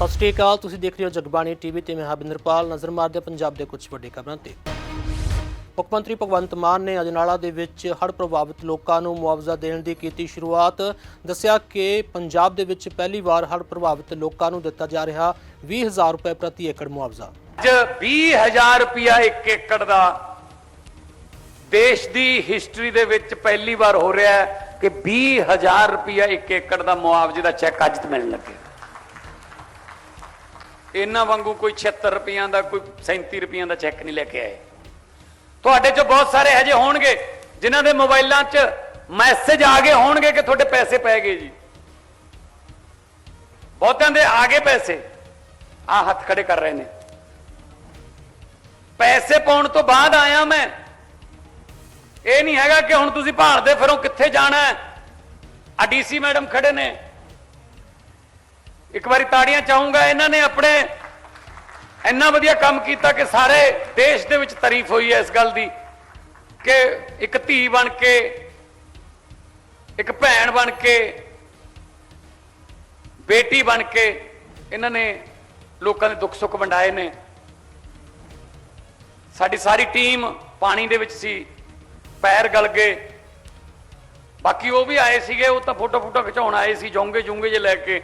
ਸਤਿ ਸ਼੍ਰੀ ਅਕਾਲ, ਤੁਸੀਂ ਦੇਖ ਰਹੇ ਹੋ ਜਗਬਾਣੀ ਟੀਵੀ ਤੇ ਮੈਂ ਹਾਂ ਨਜ਼ਰ ਮਾਰਦੇ ਪੰਜਾਬ ਦੇ ਕੁਝ ਵੱਡੇ ਖਬਰਾਂ ਤੇ। ਮੁੱਖ ਮੰਤਰੀ ਭਗਵੰਤ ਮਾਨ ਨੇ ਅਜਨਾਲਾ ਦੇ ਵਿੱਚ ਹੜ੍ਹ ਪ੍ਰਭਾਵਿਤ ਲੋਕਾਂ ਨੂੰ ਮੁਆਵਜ਼ਾ ਦੇਣ ਦੀ ਕੀਤੀ ਸ਼ੁਰੂਆਤ। ਦੱਸਿਆ ਕਿ ਪੰਜਾਬ ਦੇ ਵਿੱਚ ਪਹਿਲੀ ਵਾਰ ਹੜ੍ਹ ਪ੍ਰਭਾਵਿਤ ਲੋਕਾਂ ਨੂੰ ਦਿੱਤਾ ਜਾ ਰਿਹਾ 20000 ਰੁਪਏ ਪ੍ਰਤੀ ਏਕੜ ਮੁਆਵਜ਼ਾ। ਅੱਜ 20000 ਰੁਪਿਆ ਇੱਕ ਏਕੜ ਦਾ ਦੇਸ਼ ਦੀ ਹਿਸਟਰੀ ਦੇ ਵਿੱਚ ਪਹਿਲੀ ਵਾਰ ਹੋ ਰਿਹਾ ਹੈ ਕਿ 20000 ਰੁਪਿਆ ਇੱਕ ਏਕੜ ਦਾ ਮੁਆਵਜ਼ੇ ਦਾ ਚੈੱਕ ਅੱਜ ਮਿਲਣ ਲੱਗੇ ਇਹਨਾਂ ਵਾਂਗੂ ਕੋਈ 76 ਰੁਪਈਆਂ ਦਾ, ਕੋਈ 37 ਰੁਪਈਆਂ ਦਾ ਚੈੱਕ ਨਹੀਂ ਲੈ ਕੇ ਆਏ। ਤੁਹਾਡੇ ਚੋਂ ਬਹੁਤ ਸਾਰੇ ਹਜੇ ਹੋਣਗੇ, ਜਿਨ੍ਹਾਂ ਦੇ ਮੋਬਾਈਲਾਂ 'ਚ ਮੈਸੇਜ ਆ ਗਏ ਹੋਣਗੇ ਕਿ ਤੁਹਾਡੇ ਪੈਸੇ ਪੈ ਗਏ ਜੀ। ਬਹੁਤਿਆਂ ਦੇ ਆ ਗਏ ਪੈਸੇ। ਆ ਹੱਥ ਖੜੇ ਕਰ ਰਹੇ ਨੇ। ਪੈਸੇ ਪਾਉਣ ਤੋਂ ਬਾਅਦ ਆਇਆ ਮੈਂ। ਇਹ ਨਹੀਂ ਹੈਗਾ ਕਿ ਹੁਣ ਤੁਸੀਂ ਭਾਲਦੇ ਫਿਰੋ ਕਿੱਥੇ ਜਾਣਾ ਹੈ। ਆ ਡੀਸੀ ਮੈਡਮ ਖੜੇ ਨੇ। ਇੱਕ ਵਾਰੀ ਤਾੜੀਆਂ ਚਾਹੂੰਗਾ, ਇਹਨਾਂ ਨੇ ਆਪਣੇ ਇੰਨਾ ਵਧੀਆ ਕੰਮ ਕੀਤਾ ਕਿ ਸਾਰੇ ਦੇਸ਼ ਦੇ ਵਿੱਚ ਤਾਰੀਫ ਹੋਈ ਹੈ ਇਸ ਗੱਲ ਦੀ ਕਿ ਇੱਕ ਧੀ ਬਣ ਕੇ, ਇੱਕ ਭੈਣ ਬਣ ਕੇ, ਬੇਟੀ ਬਣ ਕੇ ਇਹਨਾਂ ਨੇ ਲੋਕਾਂ ਦੇ ਦੁੱਖ ਸੁੱਖ ਵੰਡਾਏ ਨੇ। ਸਾਡੀ ਸਾਰੀ ਟੀਮ ਪਾਣੀ ਦੇ ਵਿੱਚ ਸੀ, ਪੈਰ ਗਲ ਗਏ। ਬਾਕੀ ਉਹ ਵੀ ਆਏ ਸੀਗੇ, ਉਹ ਤਾਂ ਫੋਟੋ ਫੋਟੋ ਖਿਚਾਉਣ ਆਏ ਸੀ ਜੋਂਗੇ ਜੂੰਗੇ ਜੇ ਲੈ ਕੇ।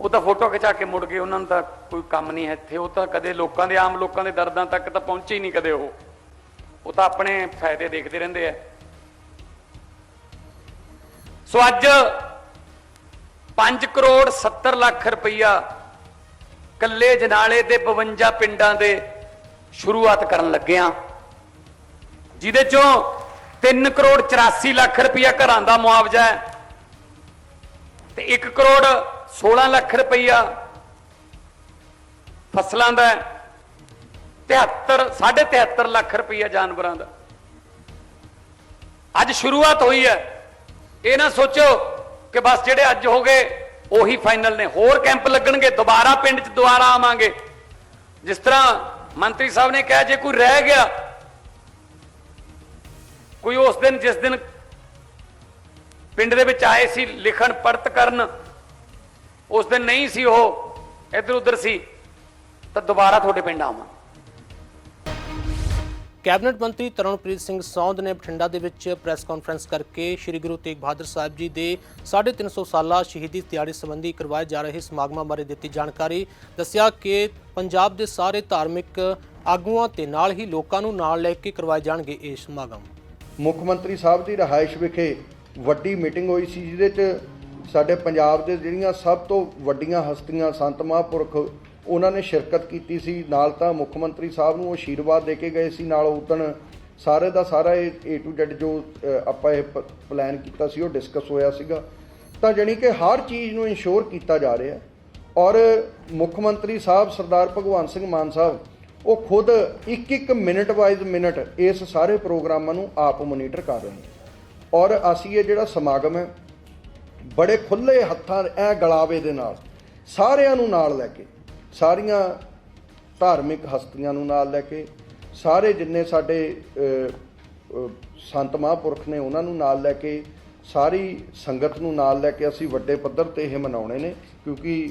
ਉਹ ਤਾਂ ਫੋਟੋ ਖਿਚਾ ਕੇ ਮੁੜ ਗਏ, ਉਹਨਾਂ ਨੂੰ ਤਾਂ ਕੋਈ ਕੰਮ ਨਹੀਂ ਹੈ ਇੱਥੇ। ਉਹ ਤਾਂ ਕਦੇ ਲੋਕਾਂ ਦੇ, ਆਮ ਲੋਕਾਂ ਦੇ ਦਰਦਾਂ ਤੱਕ ਤਾਂ ਪਹੁੰਚੇ ਹੀ ਨਹੀਂ ਕਦੇ ਉਹ। ਉਹ ਤਾਂ ਆਪਣੇ ਫਾਇਦੇ ਦੇਖਦੇ ਰਹਿੰਦੇ ਆ। ਸੋ ਅੱਜ 5 ਕਰੋੜ 70 ਲੱਖ ਰੁਪਈਆ ਕੱਲੇ ਜਨਾਲੇ ਦੇ 52 ਪਿੰਡਾਂ ਦੇ ਸ਼ੁਰੂਆਤ ਕਰਨ ਲੱਗਿਆ ਜਿਹਦੇ ਚੋਂ 3 ਕਰੋੜ 84 ਲੱਖ ਰੁਪਈਆ ਘਰਾਂ ਦਾ ਮੁਆਵਜ਼ਾ ਹੈ ਤੇ 1 ਕਰੋੜ 16 ਲੱਖ ਰੁਪਈਆ ਫਸਲਾਂ ਦਾ ਹੈ। 73 73 ਲੱਖ ਰੁਪਈਆ ਜਾਨਵਰਾਂ ਦਾ। ਅੱਜ ਸ਼ੁਰੂਆਤ ਹੋਈ ਹੈ। ਇਹ ਨਾ ਸੋਚੋ ਕਿ ਬਸ ਜਿਹੜੇ ਅੱਜ ਹੋ ਗਏ, ਉਹੀ ਫਾਈਨਲ ਨੇ। ਹੋਰ ਕੈਂਪ ਲੱਗਣਗੇ, ਦੁਬਾਰਾ ਪਿੰਡ 'ਚ ਦੁਬਾਰਾ ਆਵਾਂਗੇ। ਜਿਸ ਤਰ੍ਹਾਂ ਮੰਤਰੀ ਸਾਹਿਬ ਨੇ ਕਿਹਾ, ਜੇ ਕੋਈ ਰਹਿ ਗਿਆ, ਕੋਈ ਉਸ ਦਿਨ, ਜਿਸ ਦਿਨ ਪਿੰਡ ਦੇ ਵਿੱਚ ਆਏ ਸੀ, ਲਿਖਣ ਪੜਤ ਕਰਨ ਉਸ ਦਿਨ ਨਹੀਂ ਸੀ ਉਹ ਇੱਧਰ ਉੱਧਰ ਸੀ ਤਾਂ ਦੁਬਾਰਾ ਤੁਹਾਡੇ ਪਿੰਡ ਆਵਾਂ। ਕੈਬਨਿਟ ਮੰਤਰੀ ਤਰਨਪ੍ਰੀਤ ਸਿੰਘ ਸੌਂਦ ਨੇ ਬਠਿੰਡਾ ਦੇ ਵਿੱਚ ਪ੍ਰੈਸ ਕਾਨਫਰੰਸ ਕਰਕੇ ਸ੍ਰੀ ਗੁਰੂ ਤੇਗ ਬਹਾਦਰ ਸਾਹਿਬ ਜੀ ਦੇ 350 ਸਾਲਾ ਸ਼ਹੀਦੀ ਦਿਹਾੜੇ ਸੰਬੰਧੀ ਕਰਵਾਏ ਜਾ ਰਹੇ ਸਮਾਗਮਾਂ ਬਾਰੇ ਦਿੱਤੀ ਜਾਣਕਾਰੀ ਦੱਸਿਆ ਕਿ ਪੰਜਾਬ ਦੇ ਸਾਰੇ ਧਾਰਮਿਕ ਆਗੂਆਂ ਤੇ ਨਾਲ ਹੀ ਲੋਕਾਂ ਨੂੰ ਨਾਲ ਲੈ ਕੇ ਕਰਵਾਏ ਜਾਣਗੇ ਇਹ ਸਮਾਗਮ। ਮੁੱਖ ਮੰਤਰੀ ਸਾਹਿਬ ਦੀ ਰਿਹਾਇਸ਼ ਵਿਖੇ ਵੱਡੀ ਮੀਟਿੰਗ ਹੋਈ ਸੀ ਜਿਹਦੇ 'ਚ ਸਾਡੇ ਪੰਜਾਬ ਦੇ ਜਿਹੜੀਆਂ ਸਭ ਤੋਂ ਵੱਡੀਆਂ ਹਸਤੀਆਂ ਸੰਤ ਮਹਾਂਪੁਰਖ, ਉਹਨਾਂ ਨੇ ਸ਼ਿਰਕਤ ਕੀਤੀ ਸੀ। ਨਾਲ ਤਾਂ ਮੁੱਖ ਮੰਤਰੀ ਸਾਹਿਬ ਨੂੰ ਆਸ਼ੀਰਵਾਦ ਦੇ ਕੇ ਗਏ ਸੀ। ਨਾਲ ਉਦਣ ਸਾਰੇ ਦਾ ਸਾਰਾ ਇਹ A to Z ਜੋ ਆਪਾਂ ਇਹ ਪਲਾਨ ਕੀਤਾ ਸੀ, ਉਹ ਡਿਸਕਸ ਹੋਇਆ ਸੀਗਾ। ਤਾਂ ਜਾਣੀ ਕਿ ਹਰ ਚੀਜ਼ ਨੂੰ ਇਨਸ਼ੋਰ ਕੀਤਾ ਜਾ ਰਿਹਾ ਔਰ ਮੁੱਖ ਮੰਤਰੀ ਸਾਹਿਬ ਸਰਦਾਰ ਭਗਵੰਤ ਸਿੰਘ ਮਾਨ ਸਾਹਿਬ, ਉਹ ਖੁਦ ਇੱਕ ਇੱਕ ਮਿੰਟ ਵਾਈਜ਼ ਮਿੰਟ ਇਸ ਸਾਰੇ ਪ੍ਰੋਗਰਾਮਾਂ ਨੂੰ ਆਪ ਮੋਨੀਟਰ ਕਰ ਰਹੇ ਨੇ। ਔਰ ਅਸੀਂ ਇਹ ਜਿਹੜਾ ਸਮਾਗਮ ਹੈ ਬੜੇ ਖੁੱਲੇ ਹੱਥਾਂ ਐ ਗਲਾਵੇ ਦੇ ਨਾਲ, ਸਾਰਿਆਂ ਨੂੰ ਨਾਲ ਲੈ ਕੇ, ਸਾਰੀਆਂ ਧਾਰਮਿਕ ਹਸਤੀਆਂ ਨੂੰ ਨਾਲ ਲੈ ਕੇ, ਸਾਰੇ ਜਿੰਨੇ ਸਾਡੇ ਸੰਤ ਮਹਾਂਪੁਰਖ ਨੇ ਉਹਨਾਂ ਨੂੰ ਨਾਲ ਲੈ ਕੇ, ਸਾਰੀ ਸੰਗਤ ਨੂੰ ਨਾਲ ਲੈ ਕੇ ਅਸੀਂ ਵੱਡੇ ਪੱਧਰ ਤੇ ਇਹ ਮਨਾਉਣੇ ਨੇ, ਕਿਉਂਕਿ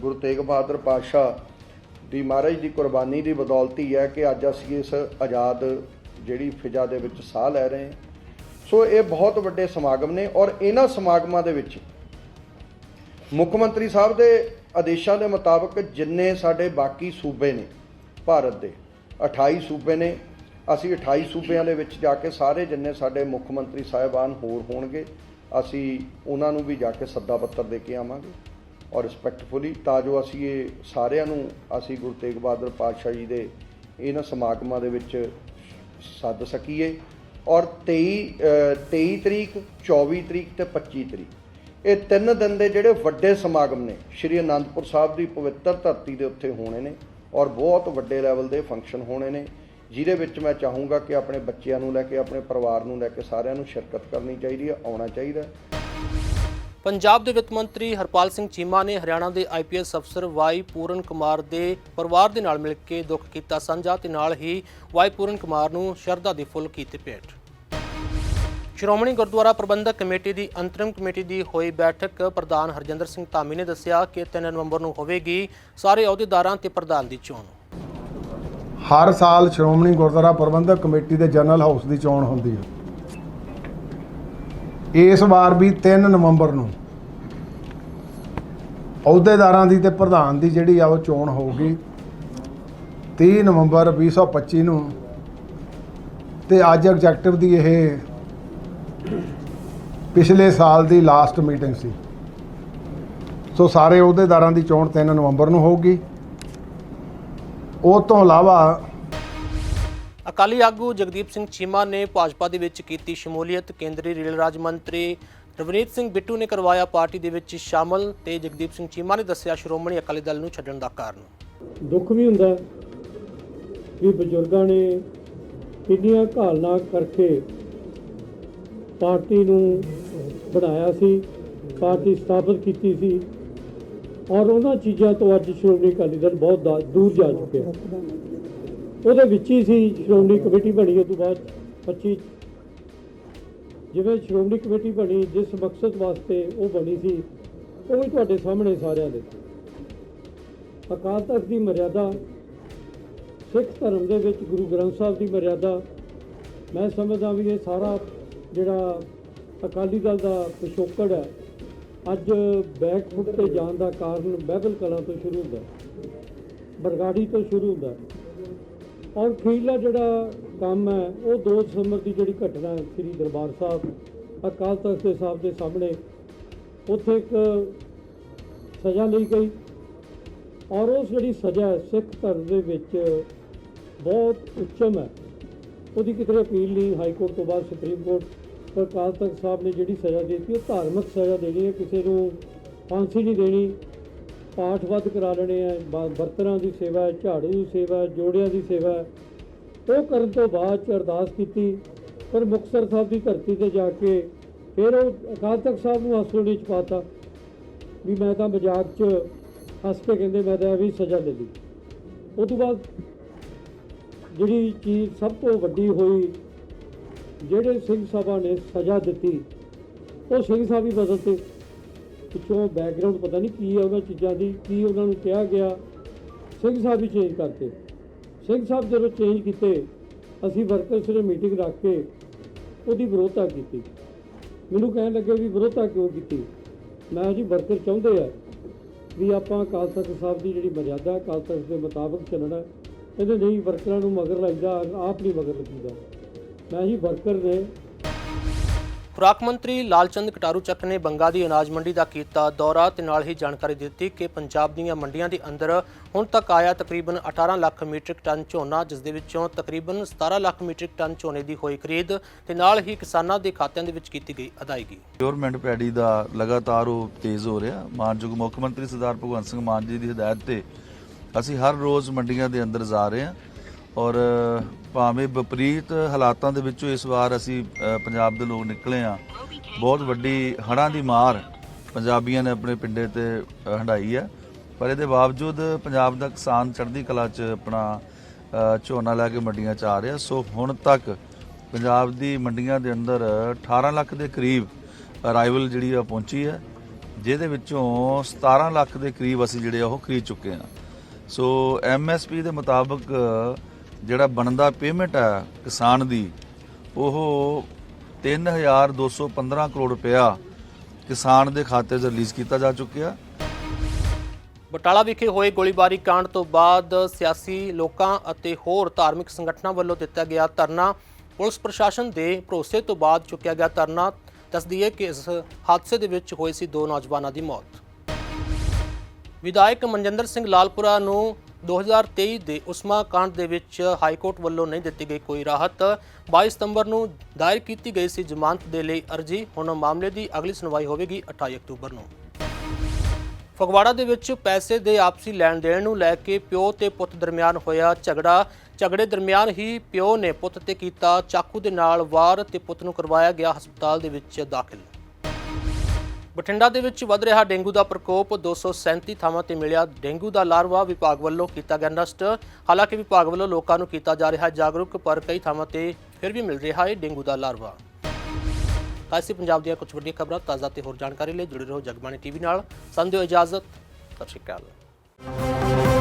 ਗੁਰੂ ਤੇਗ ਬਹਾਦਰ ਪਾਤਸ਼ਾਹ ਦੀ ਮਹਾਰਾਜ ਦੀ ਕੁਰਬਾਨੀ ਦੀ ਬਦੌਲਤੀ ਹੈ ਕਿ ਅੱਜ ਅਸੀਂ ਇਸ ਆਜ਼ਾਦ ਜਿਹੜੀ ਫਿਜ਼ਾ ਦੇ ਵਿੱਚ ਸਾਹ ਲੈ ਰਹੇ ਹਾਂ। ਸੋ ਇਹ ਬਹੁਤ ਵੱਡੇ ਸਮਾਗਮ ਨੇ ਔਰ ਇਹਨਾਂ ਸਮਾਗਮਾਂ ਦੇ ਵਿੱਚ ਮੁੱਖ ਮੰਤਰੀ ਸਾਹਿਬ ਦੇ ਆਦੇਸ਼ਾਂ ਦੇ ਮੁਤਾਬਕ ਜਿੰਨੇ ਸਾਡੇ ਬਾਕੀ ਸੂਬੇ ਨੇ, ਭਾਰਤ ਦੇ 28 ਸੂਬੇ ਨੇ, ਅਸੀਂ 28 ਸੂਬਿਆਂ ਦੇ ਵਿੱਚ ਜਾ ਕੇ ਸਾਰੇ ਜਿੰਨੇ ਸਾਡੇ ਮੁੱਖ ਮੰਤਰੀ ਸਾਹਿਬਾਨ ਹੋਰ ਹੋਣਗੇ, ਅਸੀਂ ਉਹਨਾਂ ਨੂੰ ਵੀ ਜਾ ਕੇ ਸੱਦਾ ਪੱਤਰ ਦੇ ਕੇ ਆਵਾਂਗੇ ਔਰ ਰਿਸਪੈਕਟਫੁਲੀ ਤਾਂ ਜੋ ਅਸੀਂ ਇਹ ਸਾਰਿਆਂ ਨੂੰ, ਅਸੀਂ ਗੁਰੂ ਤੇਗ ਬਹਾਦਰ ਪਾਤਸ਼ਾਹ ਜੀ ਦੇ ਇਹਨਾਂ ਸਮਾਗਮਾਂ ਦੇ ਵਿੱਚ ਸੱਦ ਸਕੀਏ। ਔਰ 23 ਅ, 23 ਤਰੀਕ 24 ਤਰੀਕ ਤੇ 25 ਤਰੀਕ। ਇਹ ਤਿੰਨ ਦਿਨ ਦੇ ਜਿਹੜੇ ਵੱਡੇ ਸਮਾਗਮ ਨੇ ਸ਼੍ਰੀ ਅਨੰਦਪੁਰ ਸਾਹਿਬ ਦੀ ਪਵਿੱਤਰ ਧਰਤੀ ਦੇ ਉੱਤੇ ਹੋਣੇ ਨੇ ਔਰ ਬਹੁਤ ਵੱਡੇ ਲੈਵਲ ਦੇ ਫੰਕਸ਼ਨ ਹੋਣੇ ਨੇ ਜਿਹਦੇ ਵਿੱਚ ਮੈਂ ਚਾਹੂੰਗਾ ਕਿ ਆਪਣੇ ਬੱਚਿਆਂ ਨੂੰ ਲੈ ਕੇ ਆਪਣੇ ਪਰਿਵਾਰ ਨੂੰ ਲੈ ਕੇ ਸਾਰਿਆਂ ਨੂੰ ਸ਼ਿਰਕਤ ਕਰਨੀ ਚਾਹੀਦੀ ਹੈ ਆਉਣਾ ਚਾਹੀਦਾ ਪੰਜਾਬ ਦੇ ਵਿੱਤ ਮੰਤਰੀ ਹਰਪਾਲ ਸਿੰਘ ਚੀਮਾ ਨੇ ਹਰਿਆਣਾ ਦੇ ਆਈਪੀਐਸ ਅਫਸਰ ਵਾਈ ਪੂਰਨ ਕੁਮਾਰ ਦੇ ਪਰਿਵਾਰ ਦੇ ਨਾਲ ਮਿਲ ਕੇ ਦੁੱਖ ਕੀਤਾ ਸਾਂਝਾ ਤੇ ਨਾਲ ਹੀ ਵਾਈ ਪੂਰਨ ਕੁਮਾਰ ਨੂੰ ਸ਼ਰਧਾ ਦੇ ਫੁੱਲ ਕੀਤੇ ਭੇਟ। ਸ਼੍ਰੋਮਣੀ ਗੁਰਦੁਆਰਾ ਪ੍ਰਬੰਧਕ ਕਮੇਟੀ ਦੀ ਅੰਤਰਿਮ ਕਮੇਟੀ ਦੀ ਹੋਈ ਬੈਠਕ ਪ੍ਰਧਾਨ ਹਰਜਿੰਦਰ ਸਿੰਘ ਧਾਮੀ ਨੇ ਦੱਸਿਆ ਕਿ 3 ਨਵੰਬਰ ਨੂੰ ਹੋਵੇਗੀ ਸਾਰੇ ਅਹੁਦੇਦਾਰਾਂ ਤੇ ਪ੍ਰਧਾਨ ਦੀ ਚੋਣ। ਹਰ ਸਾਲ ਸ਼੍ਰੋਮਣੀ ਗੁਰਦੁਆਰਾ ਪ੍ਰਬੰਧਕ ਕਮੇਟੀ ਦੇ ਜਨਰਲ ਹਾਊਸ ਦੀ ਚੋਣ ਹੁੰਦੀ ਹੈ। ਇਸ ਵਾਰ ਵੀ 3 ਨਵੰਬਰ ਨੂੰ ਅਹੁਦੇਦਾਰਾਂ ਦੀ ਤੇ ਪ੍ਰਧਾਨ ਦੀ ਜਿਹੜੀ ਆ ਉਹ ਚੋਣ ਹੋਊਗੀ। 30 ਨਵੰਬਰ 2025 ਨੂੰ ਤੇ ਅੱਜ ਐਗਜ਼ੈਕਟਿਵ ਦੀ ਇਹ ਪਿਛਲੇ ਸਾਲ ਦੀ ਲਾਸਟ ਮੀਟਿੰਗ ਸੀ। ਸੋ ਸਾਰੇ ਅਹੁਦੇਦਾਰਾਂ ਦੀ ਚੋਣ 3 ਨਵੰਬਰ ਨੂੰ ਹੋਊਗੀ। ਉਹ ਤੋਂ ਇਲਾਵਾ ਅਕਾਲੀ ਆਗੂ ਜਗਦੀਪ ਸਿੰਘ ਚੀਮਾ ਨੇ ਭਾਜਪਾ ਦੇ ਵਿੱਚ ਕੀਤੀ ਸ਼ਮੂਲੀਅਤ। ਕੇਂਦਰੀ ਰੇਲ ਰਾਜ ਮੰਤਰੀ ਰਵਨੀਤ ਸਿੰਘ ਬਿੱਟੂ ਨੇ ਕਰਵਾਇਆ ਪਾਰਟੀ ਦੇ ਵਿੱਚ ਸ਼ਾਮਲ ਤੇ ਜਗਦੀਪ ਸਿੰਘ ਚੀਮਾ ਨੇ ਦੱਸਿਆ, ਸ਼੍ਰੋਮਣੀ ਅਕਾਲੀ ਦਲ ਨੂੰ ਛੱਡਣ ਦਾ ਕਾਰਨ। ਦੁੱਖ ਵੀ ਹੁੰਦਾ ਹੈ ਵੀ ਬਜ਼ੁਰਗਾਂ ਨੇ ਕਿੰਨੀਆਂ ਘਾਲਣਾ ਕਰਕੇ ਪਾਰਟੀ ਨੂੰ ਬਣਾਇਆ ਸੀ, ਪਾਰਟੀ ਸਥਾਪਿਤ ਕੀਤੀ ਸੀ ਔਰ ਉਹਨਾਂ ਚੀਜ਼ਾਂ ਤੋਂ ਅੱਜ ਸ਼੍ਰੋਮਣੀ ਅਕਾਲੀ ਦਲ ਬਹੁਤ ਦੂਰ ਜਾ ਚੁੱਕਿਆ ਉਹਦੇ ਵਿੱਚ ਹੀ ਸੀ, ਸ਼੍ਰੋਮਣੀ ਕਮੇਟੀ ਬਣੀ ਉਸ ਤੋਂ ਬਾਅਦ 25 ਜਿਵੇਂ ਸ਼੍ਰੋਮਣੀ ਕਮੇਟੀ ਬਣੀ, ਜਿਸ ਮਕਸਦ ਵਾਸਤੇ ਉਹ ਬਣੀ ਸੀ, ਉਹ ਵੀ ਤੁਹਾਡੇ ਸਾਹਮਣੇ ਸਾਰਿਆਂ ਦੇ। ਅਕਾਲ ਤਖਤ ਦੀ ਮਰਿਆਦਾ, ਸਿੱਖ ਧਰਮ ਦੇ ਵਿੱਚ ਗੁਰੂ ਗ੍ਰੰਥ ਸਾਹਿਬ ਦੀ ਮਰਿਆਦਾ, ਮੈਂ ਸਮਝਦਾ ਵੀ ਇਹ ਸਾਰਾ ਜਿਹੜਾ ਅਕਾਲੀ ਦਲ ਦਾ ਪਿਛੋਕੜ ਹੈ, ਅੱਜ ਬੈਕਫੁੱਟ ਤੇ ਜਾਣ ਦਾ ਕਾਰਨ ਬਹਿਬਲ ਕਲਾਂ ਤੋਂ ਸ਼ੁਰੂ ਹੁੰਦਾ ਬਰਗਾੜੀ ਤੋਂ ਸ਼ੁਰੂ ਹੁੰਦਾ ਹੈ। ਔਰ ਖੀਲਾ ਜਿਹੜਾ ਕੰਮ ਹੈ, ਉਹ 2 ਦਸੰਬਰ ਦੀ ਜਿਹੜੀ ਘਟਨਾ ਸ੍ਰੀ ਦਰਬਾਰ ਸਾਹਿਬ, ਅਕਾਲ ਤਖਤ ਦੇ ਸਾਹਿਬ ਦੇ ਸਾਹਮਣੇ, ਉੱਥੇ ਇੱਕ ਸਜ਼ਾ ਲਈ ਗਈ ਔਰ ਉਸ ਜਿਹੜੀ ਸਜ਼ਾ ਸਿੱਖ ਧਰਮ ਦੇ ਵਿੱਚ ਬਹੁਤ ਉੱਚਮ ਹੈ ਉਹਦੀ ਕਿਤੇ ਅਪੀਲ ਨਹੀਂ, ਹਾਈ ਕੋਰਟ ਤੋਂ ਬਾਅਦ ਸੁਪਰੀਮ ਕੋਰਟ, ਪਰ ਅਕਾਲ ਤਖਤ ਸਾਹਿਬ ਨੇ ਜਿਹੜੀ ਸਜ਼ਾ ਦਿੱਤੀ, ਉਹ ਧਾਰਮਿਕ ਸਜ਼ਾ ਦੇਣੀ ਹੈ, ਕਿਸੇ ਨੂੰ ਫਾਂਸੀ ਨਹੀਂ ਦੇਣੀ ਪਾਠ ਵੱਧ ਕਰਾ ਲੈਣੇ ਆ, ਬ- ਬਰਤਨਾਂ ਦੀ ਸੇਵਾ ਝਾੜੂ ਦੀ ਸੇਵਾ ਜੋੜਿਆਂ ਦੀ ਸੇਵਾ ਉਹ ਕਰਨ ਤੋਂ ਬਾਅਦ ਚ ਅਰਦਾਸ ਕੀਤੀ ਪਰ ਮੁਕਤਸਰ ਸਾਹਿਬ ਦੀ ਧਰਤੀ ਤੇ ਜਾ ਕੇ ਫਿਰ ਉਹ ਅਕਾਲ ਤਖਤ ਸਾਹਿਬ ਨੂੰ ਹਸਪਤਾਲ ਚ ਪਾਤਾ, ਵੀ ਮੈਂ ਤਾਂ ਮਜ਼ਾਕ 'ਚ ਹੱਸ ਕੇ ਕਹਿੰਦੇ ਮੈਂ ਤਾਂ ਇਹ ਵੀ ਸਜ਼ਾ ਲੈ ਲਈ। ਉਹ ਤੋਂ ਬਾਅਦ ਜਿਹੜੀ ਚੀਜ਼ ਸਭ ਤੋਂ ਵੱਡੀ ਹੋਈ, ਜਿਹੜੇ ਸਿੰਘ ਸਭਾ ਨੇ ਸਜ਼ਾ ਦਿੱਤੀ, ਉਹ ਸਿੰਘ ਸਾਹਿਬ ਹੀ ਬਦਲਤੇ। ਪਿੱਛੋਂ ਬੈਕਗ੍ਰਾਉਂਡ ਪਤਾ ਨਹੀਂ ਕੀ ਹੈ ਉਹਨਾਂ ਚੀਜ਼ਾਂ ਦੀ, ਕੀ ਉਹਨਾਂ ਨੂੰ ਕਿਹਾ ਗਿਆ। ਸਿੰਘ ਸਾਹਿਬ ਹੀ ਚੇਂਜ ਕਰਤੇ ਸਿੰਘ ਸਾਹਿਬ ਜਦੋਂ ਚੇਂਜ ਕੀਤੇ, ਅਸੀਂ ਵਰਕਰਸ ਨੇ ਮੀਟਿੰਗ ਰੱਖ ਕੇ ਉਹਦੀ ਵਿਰੋਧਤਾ ਕੀਤੀ। ਮੈਨੂੰ ਕਹਿਣ ਲੱਗੇ ਵੀ ਵਿਰੋਧਤਾ ਕਿਉਂ ਕੀਤੀ? ਮੈਂ ਜੀ ਵਰਕਰ ਚਾਹੁੰਦੇ ਆ ਵੀ ਆਪਾਂ ਅਕਾਲ ਤਖਤ ਸਾਹਿਬ ਦੀ ਜਿਹੜੀ ਮਰਿਆਦਾ ਅਕਾਲ ਤਖਤ ਦੇ ਮੁਤਾਬਕ ਚੱਲਣਾ ਹੈ। ਕਹਿੰਦੇ ਨਹੀਂ ਵਰਕਰਾਂ ਨੂੰ ਮਗਰ ਲੱਗਦਾ ਆਪ ਨਹੀਂ ਮਗਰ ਲੱਗੀਦਾ। ਮੈਂ ਜੀ ਵਰਕਰ ਨੇ ਖੁਰਾਕ ਮੰਤਰੀ ਲਾਲਚੰਦ ਕਟਾਰੂ ਚੱਕ ਨੇ ਬੰਗਾ ਦੀ ਅਨਾਜ ਮੰਡੀ ਦਾ ਕੀਤਾ ਦੌਰਾ ਤੇ ਨਾਲ ਹੀ ਜਾਣਕਾਰੀ ਦਿੱਤੀ ਕਿ ਪੰਜਾਬ ਦੀਆਂ ਮੰਡੀਆਂ ਦੇ ਅੰਦਰ ਹੁਣ ਤੱਕ ਆਇਆ ਤਕਰੀਬਨ 18 ਲੱਖ ਮੀਟ੍ਰਿਕ ਟਨ ਝੋਨਾ, ਜਿਸ ਦੇ ਵਿੱਚੋਂ ਤਕਰੀਬਨ 17 ਲੱਖ ਮੀਟ੍ਰਿਕ ਟਨ ਝੋਨੇ ਦੀ ਹੋਈ ਖਰੀਦ ਤੇ ਨਾਲ ਹੀ ਕਿਸਾਨਾਂ ਦੇ ਖਾਤਿਆਂ ਦੇ ਵਿੱਚ ਕੀਤੀ ਗਈ ਅਦਾਇਗੀ। ਪਿਓਰਮੈਂਟ ਪੈਡੀ ਦਾ ਲਗਾਤਾਰ ਉਹ ਤੇਜ਼ ਹੋ ਰਿਹਾ। ਮਾਨਯੋਗ ਮੁੱਖ ਮੰਤਰੀ ਸਰਦਾਰ ਭਗਵੰਤ ਸਿੰਘ ਮਾਨ ਜੀ ਦੀ ਹਦਾਇਤ ਤੇ ਅਸੀਂ ਹਰ ਰੋਜ਼ ਮੰਡੀਆਂ ਦੇ ਅੰਦਰ ਜਾ ਰਹੇ ਹਾਂ। ਔਰ ਭਾਵੇਂ ਵਿਪਰੀਤ ਹਾਲਾਤਾਂ ਦੇ ਵਿੱਚੋਂ ਇਸ ਵਾਰ ਅਸੀਂ ਪੰਜਾਬ ਦੇ ਲੋਕ ਨਿਕਲੇ ਆ ਬਹੁਤ ਵੱਡੀ ਹੜ੍ਹਾਂ ਦੀ ਮਾਰ ਪੰਜਾਬੀਆਂ ਨੇ ਆਪਣੇ ਪਿੰਡੇ ਤੇ ਅ, ਹੰਢਾਈ ਹੈ। ਪਰ ਇਹਦੇ ਬਾਵਜੂਦ ਪੰਜਾਬ ਦਾ ਕਿਸਾਨ ਚੜ੍ਹਦੀ ਕਲਾ 'ਚ ਆਪਣਾ ਝੋਨਾ ਲੈ ਕੇ ਮੰਡੀਆਂ 'ਚ ਆ ਰਿਹਾ। ਸੋ ਹੁਣ ਤੱਕ ਪੰਜਾਬ ਦੀ ਮੰਡੀਆਂ ਦੇ ਅੰਦਰ 18 ਲੱਖ ਦੇ ਕਰੀਬ ਅਰਾਈਵਲ ਜਿਹੜੀ ਆ ਪਹੁੰਚੀ ਹੈ। ਜਿਹਦੇ ਵਿੱਚੋਂ 17 ਲੱਖ ਦੇ ਕਰੀਬ ਅਸੀਂ ਜਿਹੜੇ ਆ ਉਹ ਖਰੀਦ ਚੁੱਕੇ ਹਾਂ। ਸੋ ਐਮਐਸਪੀ ਦੇ ਮੁਤਾਬਕ ਜਿਹੜਾ ਬਣਦਾ ਪੇਮੈਂਟ ਹੈ ਕਿਸਾਨ ਦੀ, ਉਹ 3215 ਕਰੋੜ ਰੁਪਇਆ ਕਿਸਾਨ ਦੇ ਖਾਤੇ 'ਚ ਰਿਲੀਜ਼ ਕੀਤਾ ਜਾ ਚੁੱਕਿਆ। ਬਟਾਲਾ ਵਿਖੇ ਹੋਏ ਗੋਲੀਬਾਰੀ ਕਾਂਡ ਤੋਂ ਬਾਅਦ ਸਿਆਸੀ ਲੋਕਾਂ ਅਤੇ ਹੋਰ ਧਾਰਮਿਕ ਸੰਗਠਨਾਂ ਵੱਲੋਂ ਦਿੱਤਾ ਗਿਆ ਧਰਨਾ, ਪੁਲਿਸ ਪ੍ਰਸ਼ਾਸਨ ਦੇ ਭਰੋਸੇ ਤੋਂ ਬਾਅਦ ਚੁੱਕਿਆ ਗਿਆ ਧਰਨਾ, ਦੱਸਦੀ ਹੈ ਕਿ ਇਸ ਹਾਦਸੇ ਦੇ ਵਿੱਚ ਹੋਈ ਸੀ ਦੋ ਨੌਜਵਾਨਾਂ ਦੀ ਮੌਤ। ਵਿਧਾਇਕ ਮਨਜਿੰਦਰ ਸਿੰਘ ਲਾਲਪੁਰਾ ਨੂੰ 2023 ਦੇ ਉਸਮਾ ਕਾਂਡ ਦੇ ਵਿੱਚ ਹਾਈ ਕੋਰਟ ਵੱਲੋਂ ਨਹੀਂ ਦਿੱਤੀ ਗਈ ਕੋਈ ਰਾਹਤ। 22 ਸਤੰਬਰ ਨੂੰ ਦਾਇਰ ਕੀਤੀ ਗਈ ਸੀ ਜ਼ਮਾਨਤ ਦੇ ਲਈ ਅਰਜੀ। ਹੁਣ ਮਾਮਲੇ ਦੀ ਅਗਲੀ ਸੁਣਵਾਈ ਹੋਵੇਗੀ 28 ਅਕਤੂਬਰ ਨੂੰ। ਫਗਵਾੜਾ ਦੇ ਵਿੱਚ ਪੈਸੇ ਦੇ ਆਪਸੀ ਲੈਣ ਦੇਣ ਨੂੰ ਲੈ ਕੇ ਪਿਓ ਤੇ ਪੁੱਤ ਦਰਮਿਆਨ ਹੋਇਆ ਝਗੜਾ। ਝਗੜੇ ਦਰਮਿਆਨ ਹੀ ਪਿਓ ਨੇ ਪੁੱਤ ਤੇ ਕੀਤਾ ਚਾਕੂ ਦੇ ਨਾਲ ਵਾਰ ਤੇ ਪੁੱਤ ਨੂੰ ਕਰਵਾਇਆ ਗਿਆ ਹਸਪਤਾਲ ਦੇ ਵਿੱਚ ਦਾਖਲ। ਬਠਿੰਡਾ ਦੇ ਵਿੱਚ ਵੱਧ ਰਿਹਾ ਡੇਂਗੂ ਦਾ ਪ੍ਰਕੋਪ। 237 ਥਾਵਾਂ ਤੇ ਮਿਲਿਆ ਡੇਂਗੂ ਦਾ ਲਾਰਵਾ। ਵਿਭਾਗ ਵੱਲੋਂ ਕੀਤਾ ਗਿਆ ਨਸ਼ਟ। ਹਾਲਾਂਕਿ ਵਿਭਾਗ ਵੱਲੋਂ ਲੋਕਾਂ ਨੂੰ ਕੀਤਾ ਜਾ ਰਿਹਾ ਜਾਗਰੂਕ, ਪਰ ਕਈ ਥਾਵਾਂ ਤੇ ਫਿਰ ਵੀ ਮਿਲ ਰਿਹਾ ਹੈ ਡੇਂਗੂ ਦਾ ਲਾਰਵਾ। ਤਾਂ ਪੰਜਾਬ ਦੀਆਂ ਕੁਝ ਵੱਡੀਆਂ ਖਬਰਾਂ, ਤਾਜ਼ਾ ਤੇ ਹੋਰ ਜਾਣਕਾਰੀ ਲਈ ਜੁੜੇ ਰਹੋ ਜਗਬਾਣੀ ਟੀਵੀ ਨਾਲ। ਸੰਦਿਓ ਇਜਾਜ਼ਤ। ਸਤਿ ਸ਼੍ਰੀ ਅਕਾਲ।